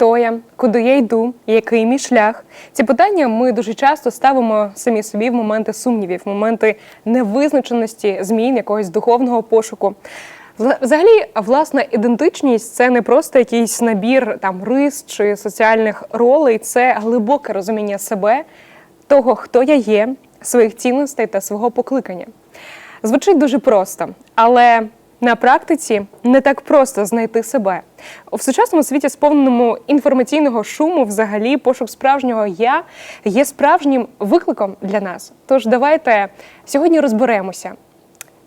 Хто я, куди я йду, який мій шлях? Ці питання ми дуже часто ставимо самі собі в моменти сумнівів, в моменти невизначеності змін, якогось духовного пошуку. Взагалі, власна ідентичність це не просто якийсь набір там рис чи соціальних ролей, це глибоке розуміння себе, того, хто я є, своїх цінностей та свого покликання. Звучить дуже просто, але на практиці не так просто знайти себе. В сучасному світі, сповненому інформаційного шуму, взагалі, пошук справжнього я є справжнім викликом для нас. Тож давайте сьогодні розберемося,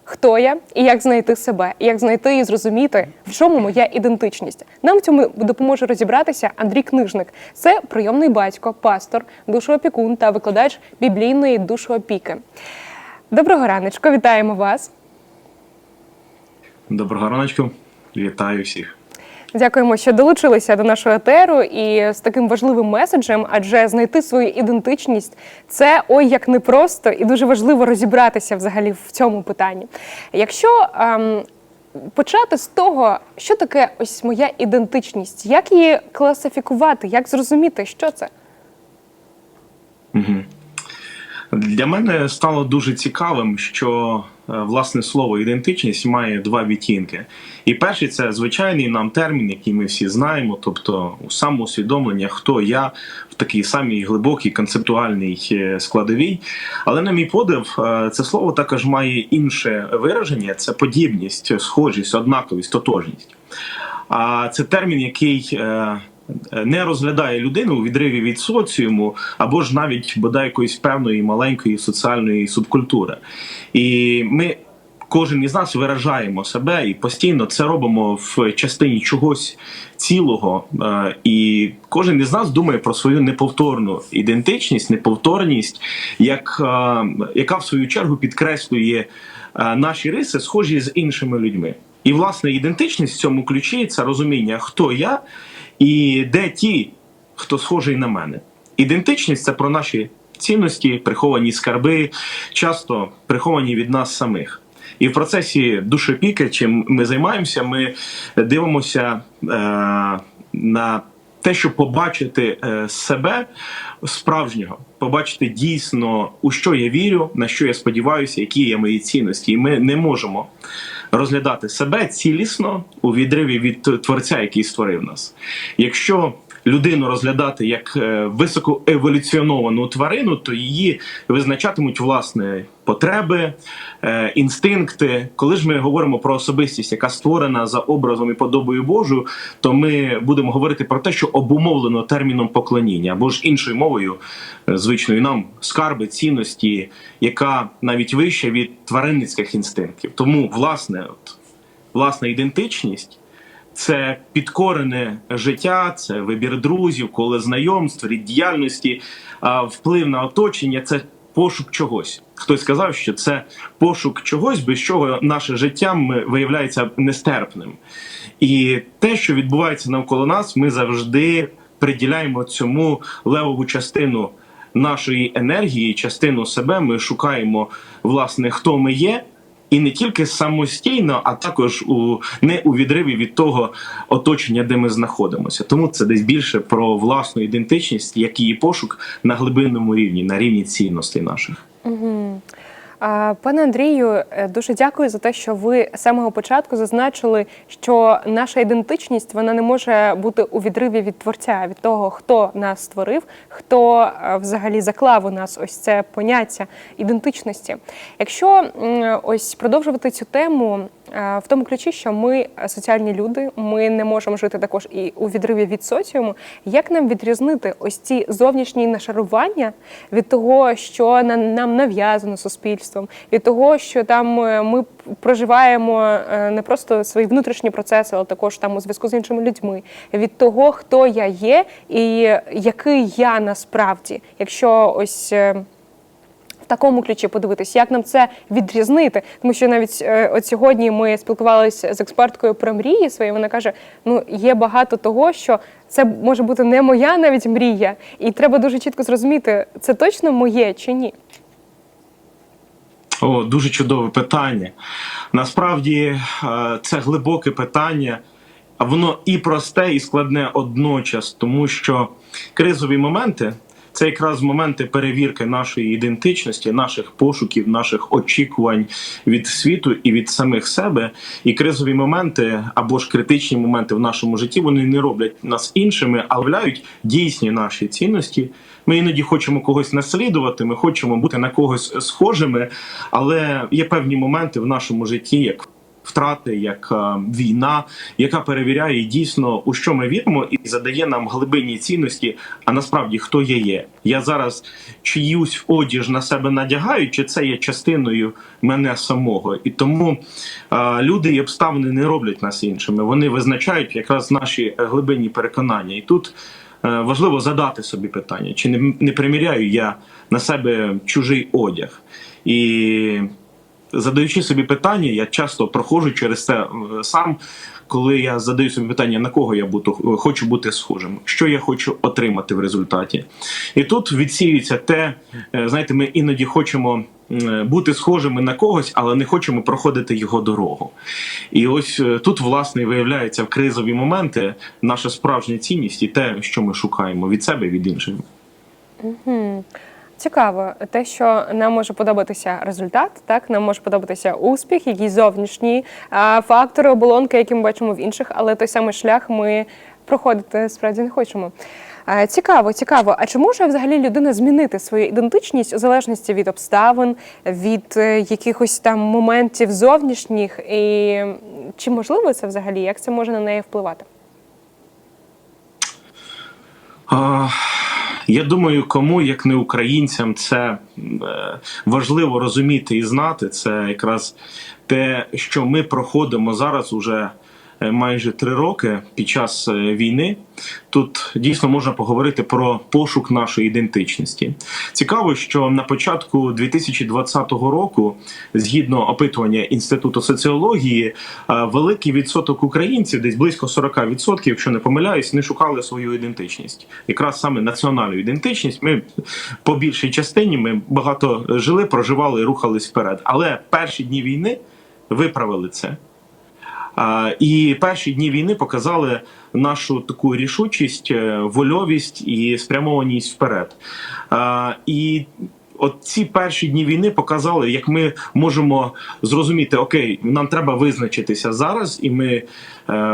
хто я і як знайти себе, і як знайти і зрозуміти, в чому моя ідентичність. Нам в цьому допоможе розібратися Андрій Книжник. Це прийомний батько, пастор, душоопікун та викладач біблійної душоопіки. Доброго раночку, вітаємо вас. Доброго раночку, вітаю всіх. Дякуємо, що долучилися до нашого етеру і з таким важливим меседжем, адже знайти свою ідентичність це ой як непросто і дуже важливо розібратися взагалі в цьому питанні. Якщо ем, почати з того, що таке ось моя ідентичність, як її класифікувати, як зрозуміти, що це? Угу. Для мене стало дуже цікавим, що власне слово ідентичність має два відтінки. І перший це звичайний нам термін, який ми всі знаємо, тобто самоусвідомлення, хто я в такій самій глибокій концептуальній е, складовій. Але на мій подив, е, це слово також має інше вираження: це подібність, схожість, однаковість, тотожність. А це термін, який е, не розглядає людину у відриві від соціуму або ж навіть бодай якоїсь певної маленької соціальної субкультури. І ми. Кожен із нас виражаємо себе і постійно це робимо в частині чогось цілого. Е, І кожен із нас думає про свою неповторну ідентичність, неповторність, як, е, яка в свою чергу підкреслює е, наші риси, схожі з іншими людьми. І власне ідентичність в цьому ключі це розуміння, хто я і де ті, хто схожий на мене. Ідентичність це про наші цінності, приховані скарби, часто приховані від нас самих. І в процесі душопіки, чим ми займаємося, ми дивимося е, на те, щоб побачити е, себе справжнього, побачити дійсно, у що я вірю, на що я сподіваюся, які є мої цінності. І ми не можемо розглядати себе цілісно у відриві від творця, який створив нас. Якщо людину розглядати як е, високоеволюціоновану тварину, то її визначатимуть власне потреби, е, інстинкти. Коли ж ми говоримо про особистість, яка створена за образом і подобою Божою, то ми будемо говорити про те, що обумовлено терміном поклоніння або ж іншою мовою, е, звичною нам скарби цінності, яка навіть вища від тваринницьких інстинктів. Тому власне, от власна ідентичність. Це підкорене життя, це вибір друзів, коле знайомств, рід діяльності, вплив на оточення це пошук чогось. Хтось сказав, що це пошук чогось, без чого наше життя виявляється нестерпним. І те, що відбувається навколо нас, ми завжди приділяємо цьому левову частину нашої енергії, частину себе. Ми шукаємо, власне, хто ми є. І не тільки самостійно, а також у не у відриві від того оточення, де ми знаходимося. Тому це десь більше про власну ідентичність, як її пошук на глибинному рівні, на рівні цінностей наших. Угу. Пане Андрію, е, дуже дякую за те, що ви з самого початку зазначили, що наша ідентичність вона не може бути у відриві від творця, від того, хто нас створив, хто е, взагалі заклав у нас ось це поняття ідентичності. Якщо ось продовжувати цю тему в тому ключі, що ми соціальні люди, ми не можемо жити також і у відриві від соціуму. Як нам відрізнити ось ці зовнішні нашарування від того, що на- нам нав'язано суспільством, від того, що там е, ми проживаємо е, не просто свої внутрішні процеси, але також там у зв'язку з іншими людьми, від того, хто я є і який я насправді, якщо ось. В такому ключі подивитись, як нам це відрізнити. Тому що навіть е, от сьогодні ми спілкувалися з експерткою про мрії свої. Вона каже: ну є багато того, що це може бути не моя навіть мрія, і треба дуже чітко зрозуміти, це точно моє чи ні. О, дуже чудове питання. Насправді е, це глибоке питання. а воно і просте, і складне одночас, тому що кризові моменти це якраз моменти перевірки нашої ідентичності, наших пошуків, наших очікувань від світу і від самих себе. І кризові моменти або ж критичні моменти в нашому житті вони не роблять нас іншими, а виявляють дійсні наші цінності. Ми іноді хочемо когось наслідувати, ми хочемо бути на когось схожими, але є певні моменти в нашому житті, як втрати, як е, війна, яка перевіряє дійсно у що ми віримо, і задає нам глибинні цінності. А насправді хто я є? Я зараз чиюсь одіж на себе надягаю, чи це є частиною мене самого? І тому е, люди і обставини не роблять нас іншими. Вони визначають якраз наші глибинні переконання. І тут е, важливо задати собі питання: чи не, не приміряю я на себе чужий одяг? І задаючи собі питання, я часто проходжу через це е, сам, коли я задаю собі питання, на кого я буду, хочу бути схожим, що я хочу отримати в результаті. І тут відсіюється те, е, знаєте, ми іноді хочемо е, бути схожими на когось, але не хочемо проходити його дорогу. І ось е, тут, власне, виявляється в кризові моменти наша справжня цінність і те, що ми шукаємо від себе від інших. Цікаво, те, що нам може подобатися результат, так нам може подобатися успіх, якісь зовнішні фактори, оболонки, які ми бачимо в інших, але той самий шлях ми проходити справді не хочемо. Цікаво, цікаво. А чи може взагалі людина змінити свою ідентичність у залежності від обставин, від е, якихось там моментів зовнішніх? І чи можливо це взагалі? Як це може на неї впливати? Я думаю, кому як не українцям це е, важливо розуміти і знати. Це якраз те, що ми проходимо зараз уже майже три роки під час е, війни. Тут дійсно можна поговорити про пошук нашої ідентичності. Цікаво, що на початку 2020 року, згідно опитування інституту соціології, е, великий відсоток українців, десь близько 40%, якщо не помиляюсь, не шукали свою ідентичність. Якраз саме національну ідентичність. Ми по більшій частині ми багато жили, проживали, рухались вперед. Але перші дні війни виправили це. І перші дні війни показали нашу таку рішучість, е, вольовість і спрямованість вперед. І от ці перші дні війни показали, як ми можемо зрозуміти, окей, нам треба визначитися зараз, і ми е,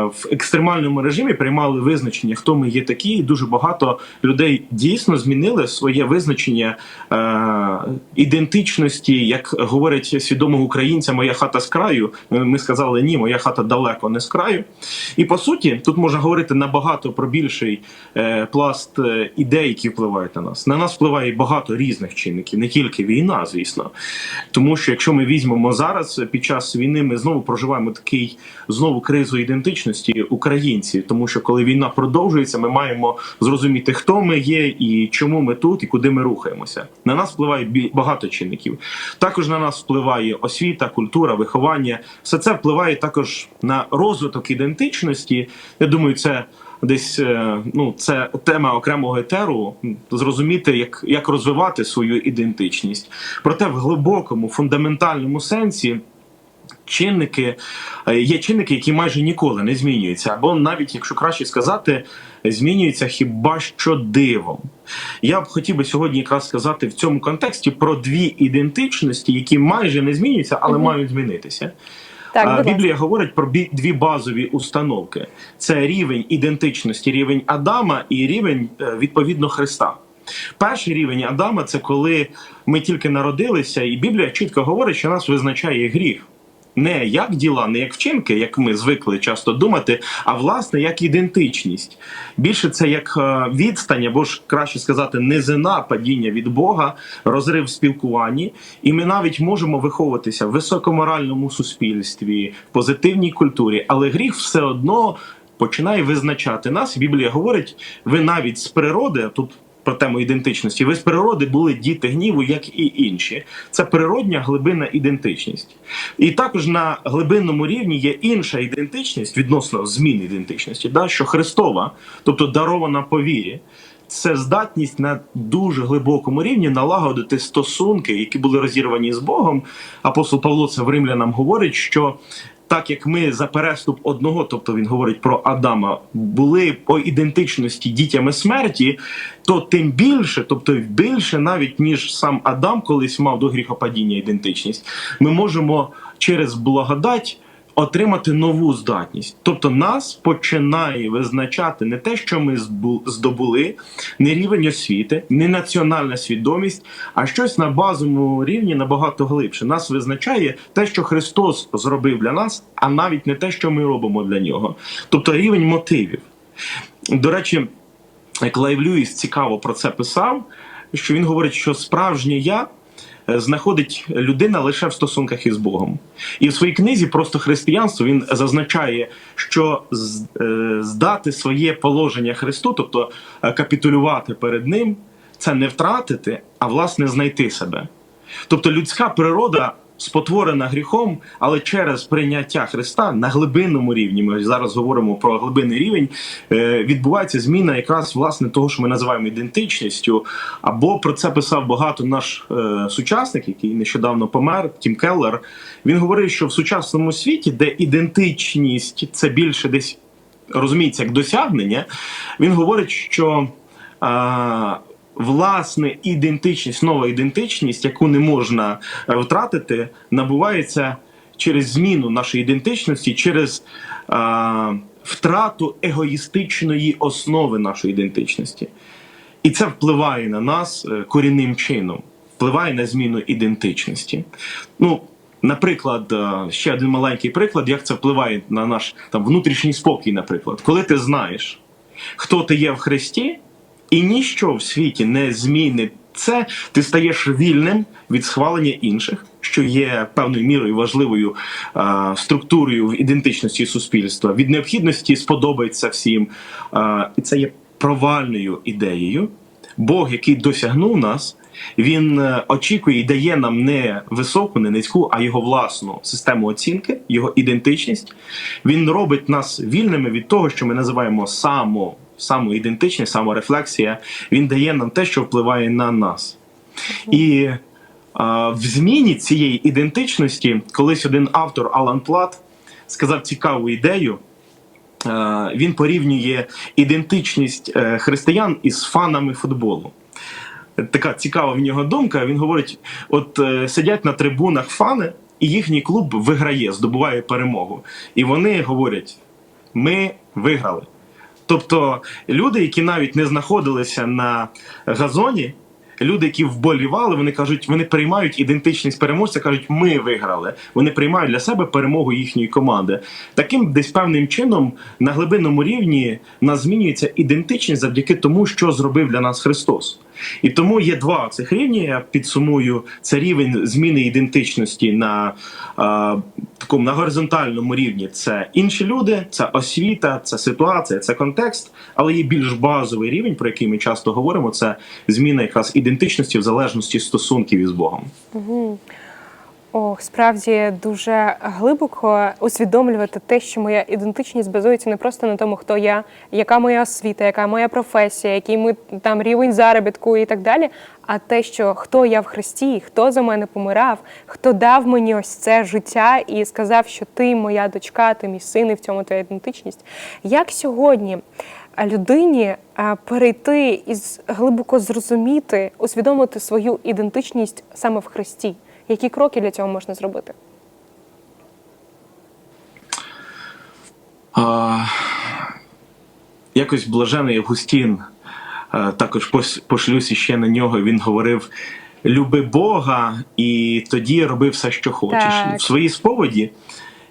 в екстремальному режимі приймали визначення, хто ми є такі, і дуже багато людей дійсно змінили своє визначення е, ідентичності, як говорять свідомого українця, моя хата з краю. Ми сказали ні, моя хата далеко не з краю. І по суті, тут можна говорити набагато про більший е, пласт е, ідей, які впливають на нас. На нас впливає багато різних чинників, не тільки війна, звісно. Тому що якщо ми візьмемо зараз під час війни, ми знову проживаємо такий знову кризу ідентичності українців, тому що коли війна продовжується, ми маємо зрозуміти, хто ми є і чому ми тут, і куди ми рухаємося. На нас впливає багато чинників. Також на нас впливає освіта, культура, виховання. Все це впливає також на розвиток ідентичності. Я думаю, це. Десь е, ну це тема окремого етеру. Зрозуміти, як, як розвивати свою ідентичність. Проте в глибокому фундаментальному сенсі чинники е, є чинники, які майже ніколи не змінюються, або навіть, якщо краще сказати, змінюються хіба що дивом. Я б хотів би сьогодні якраз сказати в цьому контексті про дві ідентичності, які майже не змінюються, але Мгм. мають змінитися. Так. Біблія говорить про бі- дві базові установки: це рівень ідентичності, рівень Адама і рівень е, відповідно Христа. Перший рівень Адама це коли ми тільки народилися, і Біблія чітко говорить, що нас визначає гріх. Не як діла, не як вчинки, як ми звикли часто думати, а власне як ідентичність. Більше це як е, відстань, або ж краще сказати, низина падіння від Бога, розрив в спілкуванні. І ми навіть можемо виховуватися в високоморальному суспільстві, в позитивній культурі, але гріх все одно починає визначати нас. Біблія говорить: ви навіть з природи тут. Про тему ідентичності. Ви з природи були діти гніву, як і інші. Це природня глибинна ідентичність. І також на глибинному рівні є інша ідентичність відносно змін ідентичності, да, що Христова, тобто дарована по вірі. Це здатність на дуже глибокому рівні налагодити стосунки, які були розірвані з Богом. Апостол Павло це в римлянам говорить, що так як ми за переступ одного, тобто він говорить про Адама, були по ідентичності дітями смерті, то тим більше, тобто більше навіть ніж сам Адам колись мав до гріхопадіння ідентичність, ми можемо через благодать. Отримати нову здатність, тобто нас починає визначати не те, що ми здобули, не рівень освіти, не національна свідомість, а щось на базовому рівні набагато глибше. Нас визначає те, що Христос зробив для нас, а навіть не те, що ми робимо для нього. Тобто рівень мотивів. До речі, Клайв Льюіс цікаво про це писав, що він говорить, що справжнє я знаходить людина лише в стосунках із Богом. І в своїй книзі просто християнство він зазначає, що е, здати своє положення Христу, тобто е, капітулювати перед ним, це не втратити, а власне знайти себе. Тобто людська природа спотворена гріхом, але через прийняття Христа на глибинному рівні, ми зараз говоримо про глибинний рівень, е, відбувається зміна якраз власне того, що ми називаємо ідентичністю. Або про це писав багато наш е, сучасник, який нещодавно помер, Тім Келлер. Він говорив, що в сучасному світі, де ідентичність це більше десь розуміється як досягнення, він говорить, що. Власне, ідентичність, нова ідентичність, яку не можна е, втратити, набувається через зміну нашої ідентичності, через а, втрату егоїстичної основи нашої ідентичності. І це впливає на нас е, корінним чином, впливає на зміну ідентичності. Ну, наприклад, е, ще один маленький приклад, як це впливає на наш там внутрішній спокій, наприклад, коли ти знаєш, хто ти є в Христі, і ніщо в світі не змінить це, ти стаєш вільним від схвалення інших, що є певною мірою важливою е, структурою в ідентичності суспільства, від необхідності сподобається всім. Е, і це є провальною ідеєю. Бог, який досягнув нас, він е, очікує і дає нам не високу, не низьку, а його власну систему оцінки, його ідентичність. Він робить нас вільними від того, що ми називаємо само, самоідентичність, саморефлексія. Він дає нам те, що впливає на нас. І а, в зміні цієї ідентичності, колись один автор Алан Плат сказав цікаву ідею. Е, Він порівнює ідентичність е, християн із фанами футболу. Така цікава в нього думка. Він говорить: от е, сидять на трибунах фани, і їхній клуб виграє, здобуває перемогу. І вони говорять: ми виграли. Тобто люди, які навіть не знаходилися на газоні, люди, які вболівали, вони кажуть, вони приймають ідентичність переможця, кажуть, ми виграли. Вони приймають для себе перемогу їхньої команди. Таким десь певним чином на глибинному рівні нас змінюється ідентичність завдяки тому, що зробив для нас Христос. І тому є два цих рівні. Я підсумую це рівень зміни ідентичності на е, такому на горизонтальному рівні. Це інші люди, це освіта, це ситуація, це контекст. Але є більш базовий рівень, про який ми часто говоримо. Це зміна якраз ідентичності в залежності стосунків із Богом. Ох, справді дуже глибоко усвідомлювати те, що моя ідентичність базується не просто на тому, хто я, яка моя освіта, яка моя професія, який ми там рівень заробітку і так далі. А те, що хто я в Христі, хто за мене помирав, хто дав мені ось це життя і сказав, що ти моя дочка, ти мій син, і в цьому твоя ідентичність. Як сьогодні людині перейти і глибоко зрозуміти, усвідомити свою ідентичність саме в Христі? Які кроки для цього можна зробити? А, якось блажений Августін, також пос- пошлюся ще на нього. Він говорив: люби Бога, і тоді роби все, що хочеш. Так. В своїй сповіді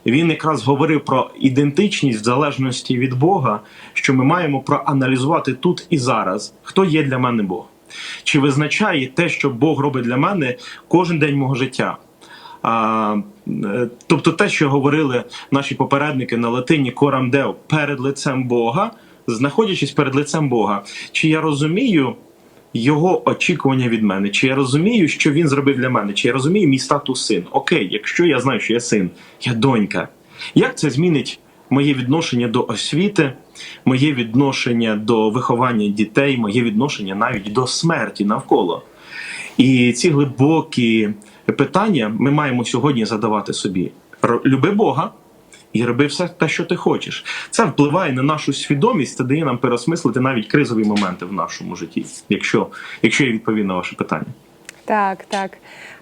він якраз говорив про ідентичність в залежності від Бога, що ми маємо проаналізувати тут і зараз, хто є для мене Бог. Чи визначає те, що Бог робить для мене кожен день мого життя? А, е, тобто те, що говорили наші попередники на латині корам дев перед лицем Бога, знаходячись перед лицем Бога, чи я розумію його очікування від мене, чи я розумію, що він зробив для мене, чи я розумію мій статус син? Окей, якщо я знаю, що я син, я донька. Як це змінить моє відношення до освіти, моє відношення до виховання дітей, моє відношення навіть до смерті навколо? І ці глибокі питання ми маємо сьогодні задавати собі. Люби Бога, і роби все те, що ти хочеш. Це впливає на нашу свідомість та дає нам переосмислити навіть кризові моменти в нашому житті, якщо, якщо я відповім на ваше питання. Так, так.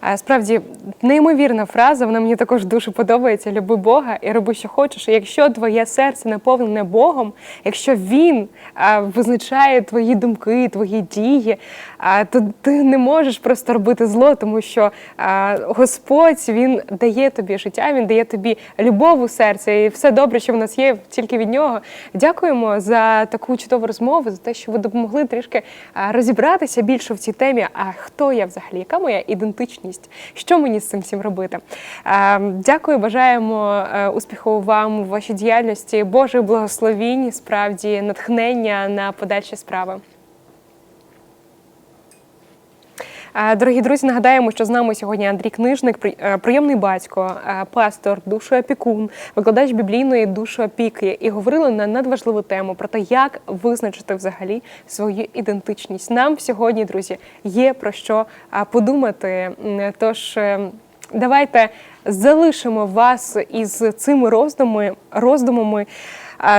А, Справді неймовірна фраза. Вона мені також дуже подобається. Люби Бога і роби, що хочеш. І Якщо твоє серце наповнене Богом, якщо він а, визначає твої думки, твої дії, а, то ти не можеш просто робити зло, тому що а, Господь він дає тобі життя, він дає тобі любов у серці, і все добре, що в нас є тільки від нього. Дякуємо за таку чудову розмову, за те, що ви допомогли трішки розібратися більше в цій темі. А хто я взагалі? Яка моя ідентичність? Що мені з цим всім робити? А, Дякую, бажаємо е, успіху вам в вашій діяльності, Божих благословінь, справді натхнення на подальші справи. Е, Дорогі друзі, нагадаємо, що з нами сьогодні Андрій Книжник, е, прийомний батько, е, пастор, душоопікун, викладач біблійної душоопіки. І говорили на надважливу тему про те, як визначити взагалі свою ідентичність. Нам сьогодні, друзі, є про що е, подумати. Тож е, давайте залишимо вас із цими роздумами, роздумами.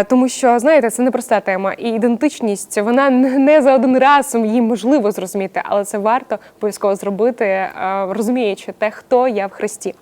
Тому що знаєте, це непроста тема, і ідентичність вона не за один раз її можливо зрозуміти, але це варто обов'язково зробити, розуміючи те, хто я в Христі.